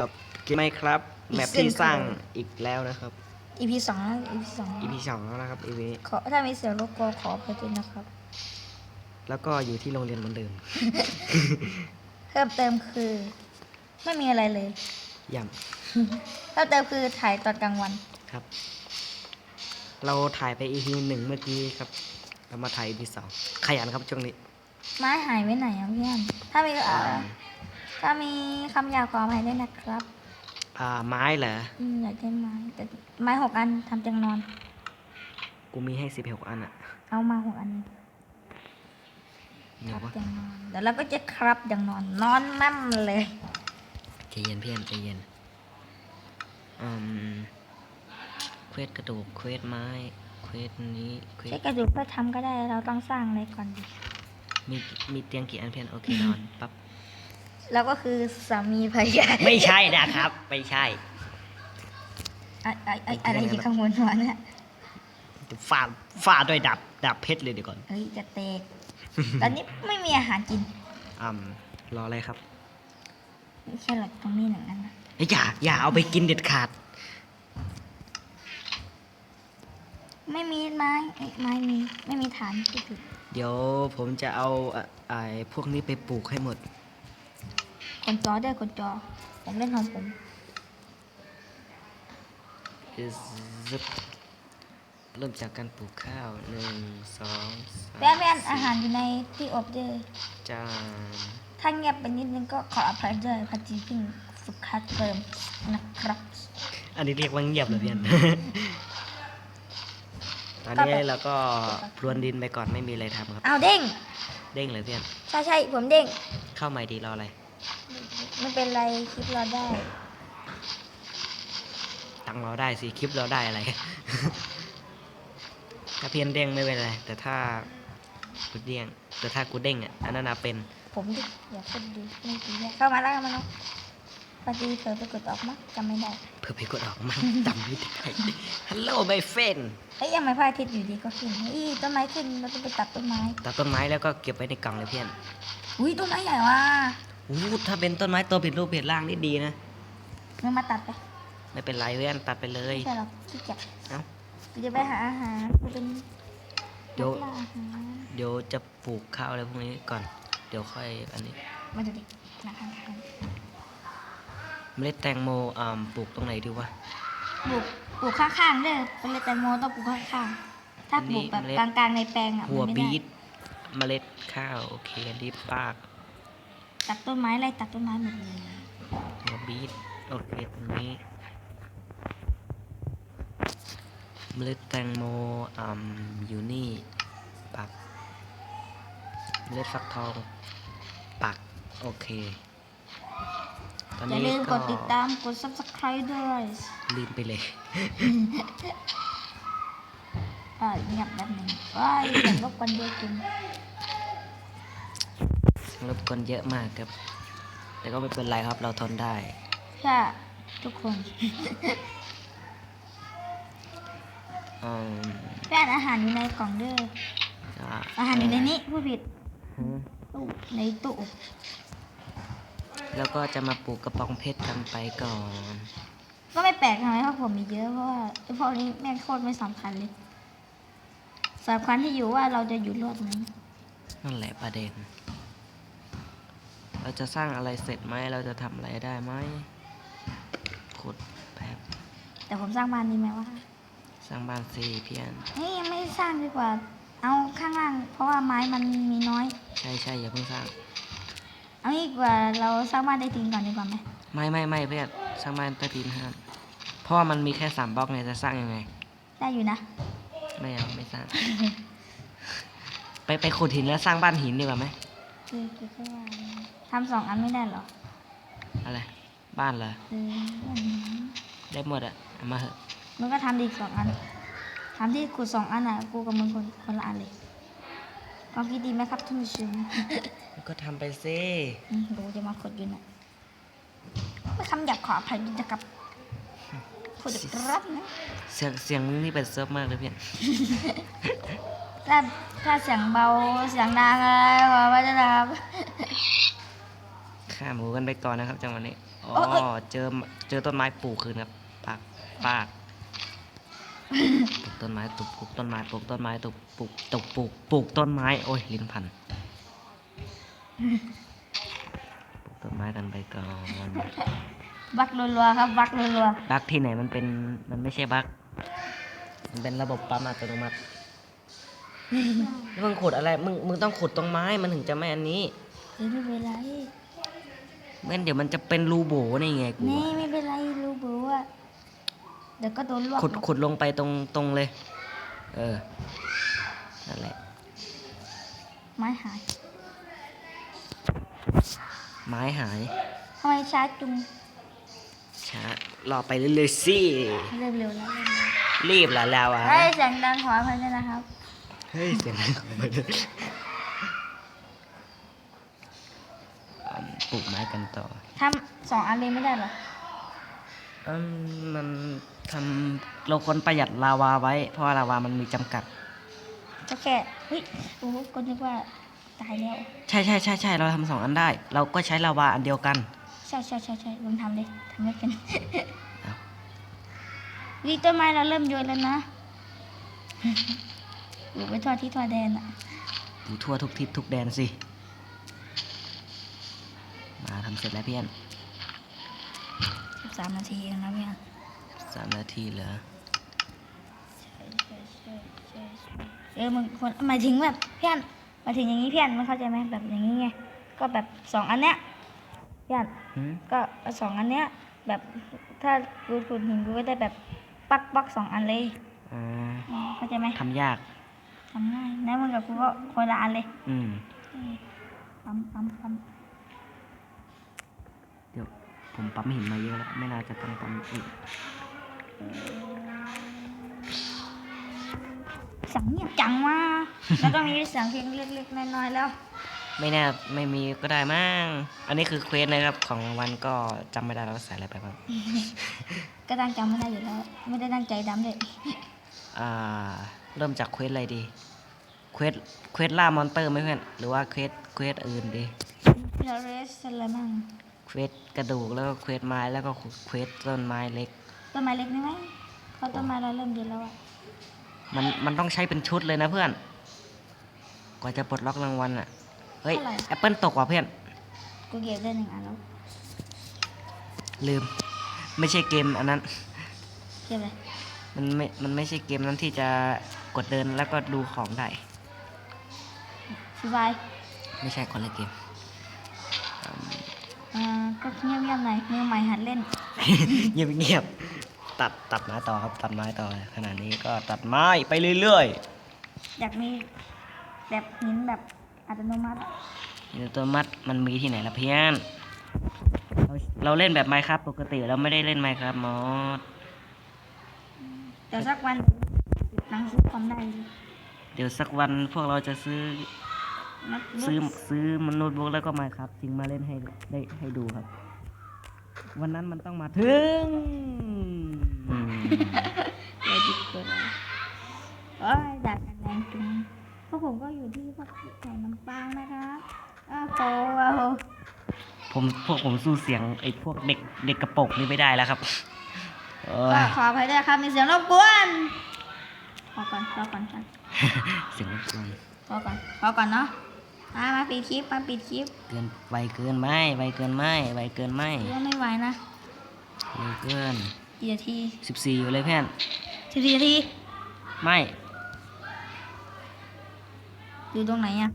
กับเกมไม่ครับแมปที่สร้างอีกแล้วนะครับ EP สองแล้ว EP สอง EP สองแล้วนะครับ EP ขอถ้ามีเสียงรบกวนขออภัยด้วยนะครับ แล้วก็อยู่ที่โรงเรียนเหมือนเดิม เพิ่มเติมคือ ไม่มีอะไรเลย ย่เพิ่มเติมคือถ่ายตอนกลางวันำครับ เราถ่ายไป EP หนึ่งเมื่อกี้ครับ เรามาถ่าย EP สองขยันครับช่วงนี้ ไม้หายไว้ไหนอะเพื่อนถ้ามีเอ่อ ถ้ามีคำหยาบขออภัยด้วยนะครับ อ่าไม้เหรอ อืมอยากได้ไม้แต่ไม้หกอันทำเตียงนอน กูมีให้สิบหกอันอะเอามาหกอันเนี่คยรับวะเตียงนอนเดี๋ยวเราก็จะครับเตียงนอน นอนแม่มเลยใจเย็นเพี่อนใจเย็นอืมเควสกระดูกเควสไม้เควสนี้เควสใช้กระดูกเพื่อทำก็ได้เราต้องสร้างอะไรก่อนดิมีมีเตียงกี่อันเพี่อนโอเคนอน ปั๊บ เราก็คือสามีภรรยาไม่ใช่นะครับ ไม่ใช่อะอะอะอะไรที่ข้างบนหัวเนี่ยฟาดฟาดด้วยดับดับเพชรเลยเดี๋ยวก่อนเฮ้ยจะเตกตอนนี้ไม่มีอาหารกินอืมรออะไรครับแค่หลักตรงนี้หนึ่งอันนะเอ้ยอย่าอย่าเอาไปกินเด็ดขาด ไม่มีไม้เอ้ยไม้มีไม่มีฐานที่ผิด เดี๋ยวผมจะเอาอะไอ้พวกนี้ไปปลูกให้หมด คนจอด้วยคนจอ ผมเล่นของผมซึบเริ่มจากการปลูกข้าวหนึ่งสองสามแว่นแว่นอาหารอยู่ในที่อบด้วยจานถ้าเงียบไปนิดนึงก็ขออภัยด้วยพัจีเพิ่งฝึกคัดเติมนะครับ อันนี้เรียกว่าเงียบเหรอเพียนตอนก็นี้แบบเราก็พรวนดินไปก่อนไม่มีอะไรทำครับ เอาเด้ง เด้งเลยเพียนใช่ใช่ผมเด้ง เข้าใหม่ดีรออะไร ไม่เป็นไรคลิปเราได้ ตังค์เราได้สิคลิปเราได้อะไร ถ้าเพียนเด้งไม่เป็นไร แต่ถ้ากูเด้งแต่ถ้ากูเด้งอะอันนั้นน่ะเป็น ผมดิอย่าพูดดิไม่ดีเนี่ยเข้ามาแล้วกันมาเนาะปฏิเผลอไปกดออกมั้งจำไม่ได้เพื่อไปกดออกมาจำไม่ได้ฮัลโหลไมเฟนเอ้ยยังไม่พระอาทิตย์อยู่ดีก็ขึ้นอีต้นไม้ขึ้นเราต้องไปตัดต้นไม้ตัดต้นไม้แล้วก็เก็บไว้ในกล่องเลยเพียน อุ้ยต้นไม้ใหญ่ว่ะ อู้ถ้าเป็นต้นไม้ตัวผิดรูปผิดร่างนี่ดีนะงั้นมาตัดไปไม่เป็นไรเพื่อนตัดไปเลย ไม่ใช่หรอกขี้เกียจเอ้า กูจะไปหาอาหารกูเป็นเดี๋ยว นักล่าอาหารเดี๋ยวจะปลูกข้าวอะไรพวกนี้ก่อน เดี๋ยวค่อยอันนี้มาดูดินะคะเมล็ดแตงโมอ่าปลูกตรงไหนดีวะ ปลูกปลูกข้างๆเด้อเป็นเลยแตงโมต้องปลูกข้างๆถ้าปลูกแบบอันนี้กเมล็ดลางๆในแปลงอะหัวมันไม่บีได้ทเมล็ดข้าว โอเคอันนี้ปาก ตัดต้นไม้ไล่ตัดต้นไม้หมดเลยหัวบีทโอเคตรงนี้เมล็ดแตงโมอ่าอยู่นี่ปักเมล็ดฟักทอง ปัก โอเคตอนอย่านี้ลืมกก็ดติดตามกด subscribe ด้วยลืมไปเลย อ่าเงียบแบบหนึงว้ายเสียงรบกวนเยอะจริง รบกวนเยอะมากครับ แต่ก็ไม่เป็นไรครับเราทนได้ใช่ทุกคนอืมแป้นอาหารอยู่ในกล่องเด้อก็อาหารอยู่ในนี้ผู้ผิดฮะตู้ในตู้อบแล้วก็จะมาปลูกกระปองเพชรกันไปก่อน ก็ไม่แปลกทำไมเพราะผมมีเยอะเพราะว่าไอ้พวกนี้แม่งโคตรไม่สำคัญเลยสำคัญที่อยู่ว่าเราจะอยู่รอดไหมนั่นแหละประเด็น เราจะสร้างอะไรเสร็จไหม เราจะทำอะไรได้ไหมขุดแป๊บแต่ผมสร้างบ้านนี้ไหมว่าสร้างบ้านซีเพียน เฮ้ยยังไม่สร้างดีกว่า เอาข้างล่าง เพราะว่าไม้มันมีน้อย ใช่ใช่อย่าเพิ่งสร้าง เอาอีกว่าเราสร้างบ้านได้ทิ้งก่อนดีกว่าไหมไม่ไม่ไม่เพื่อนสร้างบ้านใต้ดินห้ามเพราะว่ามันมีแค่สามบล็อกไงจะสร้างยังไง ได้อยู่นะ ไม่เอาไม่สร้าง ไปไปขุดหินแล้วสร้างบ้านหินดีกว่าไหม คือคือแค่ว่า ทำสองอันไม่ได้เหรออะไร บ้านเหรอเอออันนี้ได้หมดอะเอามาเหอะมึงก็ทำดีอีกสองอันทำที่กูสองอันอะ กูกับมึงคนคนละอันเลยความคิดดีไหมครับท่านผู้ชมก็ทำไปซิอืมดูจะมาขดอยู่น่ะไม่คำหยาบขออภัยด้วยนะครับพูดจะรับนะเสียงเสียงมึงนี่เป็นเซิร์ฟมากเลยเพื่อนถ้าถ้าเสียงเบาเสียงดังอะไรขอไว้ด้วยนะครับ ฆ่าหมูกันไปก่อนนะครับจังหวะนี้โออ๋อเอ้ย เจอเจอต้นไม้ปลูกคืนครับปากปากปลูกต้นไม้ตุกปลูกต้นไม้ปลูกต้นไม้ตุกปลูกตุกปลูกปลูกต้นไม้โอ้ยลิ้นพันปลูกต้นไม้กันไปก่อนบักรัวๆครับบักรัวบั๊กที่ไหนมันเป็นมันไม่ใช่บั๊กมันเป็นระบบปั๊มอัตโนมัติแล้วมึงขุดอะไรมึงมึงต้องขุดตรงไม้มันถึงจะไม่อันนี้ ๆเฮ้ยไม่เป็นไร ไม่งั้นเดี๋ยวมันจะเป็นรูโบนี่ไงกูนี่อะไม่เป็นไรรู้บือว่าเดี๋ยวก็โดนลวกขุดขุดลงไปตรงตรงเลย เออนั่นแหละไม้หาย ไม้หายทำไมช้าจุงช้ารอไปเรื่อยๆสิเร็วๆแล้วเร็วรีบละแล้วอะๆเฮ้ยเสียงดังขออภัยด้วยนะครับเฮ้ยเสียงอะไรของมันอะ ปลูกไม้กันต่อทำสองอันเลยไม่ได้เหรออืมมันทำเราควรประหยัดลาวาไว้ เพราะว่าลาวามันมีจำกัดก็แค่เฮ้ยโอ้โหก็นึกว่าตายแล้ว ใช่ใช่ใช่ใช่เราทำสองอันได้ เราก็ใช้ลาวาอันเดียวกัน ใช่ใช่ใช่ใช่ลองทำเลยทำไม่เป็นเอาวิต้นไม้เราเริ่มโยนแล้วนะอยู่ไปทั่วที่ทั่วแดนอะดูทั่วทุกทิศทุกแดนสิมา ทำเสร็จแล้วเพี่อนสิบสามนาทีเองนะพี่อันสามนาทีเหลือเออมึงคนหมายถึงแบบพี่อันหมายถึงอย่างนี้พี่อันไม่เข้าใจไหมแบบอย่างนี้ไงก็แบบสองอันเนี้ยพี่อันหืมก็เอาสองอันเนี้ยแบบถ้ากูขุดหินกูก็ได้แบบปักปักสองอันเลยอ่าอืมเข้าใจไหมทำยากทำง่ายนะมึงกับกูก็คนละอันเลย อืมอืมปั๊มปั๊มปั๊มเดี๋ยว ผมปั๊มหินมาเยอะแล้ว ไม่น่าจะต้องปั๊มอีกเสียงเงียบจังวะแล้วก็มีเสียงเพลงเล็กๆน้อยๆแล้ว ไม่แน่ไม่มีก็ได้มั้งอันนี้คือเควสนะครับของรางวันก็จำไม่ได้แล้วว่าใส่อะไรไปบ้าง ก็ตั้งจำไม่ได้อยู่แล้ว ไม่ได้ตั้งใจดำเลยอ่าเริ่มจากเควสอะไรดี เควส เควสล่ามอนเตอร์ไหมเพื่อน หรือว่าเควส เควสอื่นดี เราเรสอะไรมั่ง เควสกระดูกแล้วก็เควสไม้แล้วก็เควสต้นไม้เล็ก ต้นไม้เล็กนี่ไหมเพราะต้นไม้เราเริ่มเยอะแล้วอะมันมันต้องใช้เป็นชุดเลยนะเพื่อน กว่าจะปลดล็อกรางวัลอะเฮ้ยแอปเปิลตกว่ะเพื่อน กูเก็บได้หนึ่งอันแล้ว ลืม ไม่ใช่เกมอันนั้น เก็บเลยมันไม่ มันไม่ใช่เกมนั้นที่จะกดเดินแล้วก็ดูของได้ สบาย ไม่ใช่คนละเกม อ่าก็เงียบๆหน่อยมือใหม่หัดเล่น เงียบเงียบๆตัดตัดไม้ต่อครับตัดไม้ต่อขนาดนี้ก็ตัดไม้ไปเรื่อยอยากมีแบบหินแบบอัตโนมัติอะๆอินตัวมัดมันมีที่ไหนละเพี้ยนเราเราเล่นแบบไมครับปกติเราไม่ได้เล่นไมครับมอสเดี๋ยวสักวันหนังซื้อคอมได้เลยเดี๋ยวสักวันพวกเราจะซื้อนัก ซื้อซื้อมันโน้ตบุ๊กแล้วก็ไมครับจริงมาเล่นให้ได้ให้ดูครับ วันนั้นมันต้องมาถึงอืมเลยดิเกินโอ้ยอยากกันแรงจุงพวกผมก็อยู่ที่พวกแข่งน้ำปางนะครับอ้าวโหว้าวผมพวกผมสู้เสียงไอ้พวกเด็กเด็กกระโปรงนี่ไม่ได้แล้วครับโอ้ก็ยขออภัยด้วยครับมีเสียงรบกวนพอก่อนพอก่อนกันเสียงรบกวนพอก่อนพอก่อนเนาะ มามาปิดคลิปมาปิดคลิปเกินไวเกินไหมไวเกินไหมไวเกินไหมยังไม่ไหวนะเร็วเกินกี่นาทีสิบสี่อยู่เลยเพื่อนสิบสี่นาทีไม่อยู่ตรงไหนอะ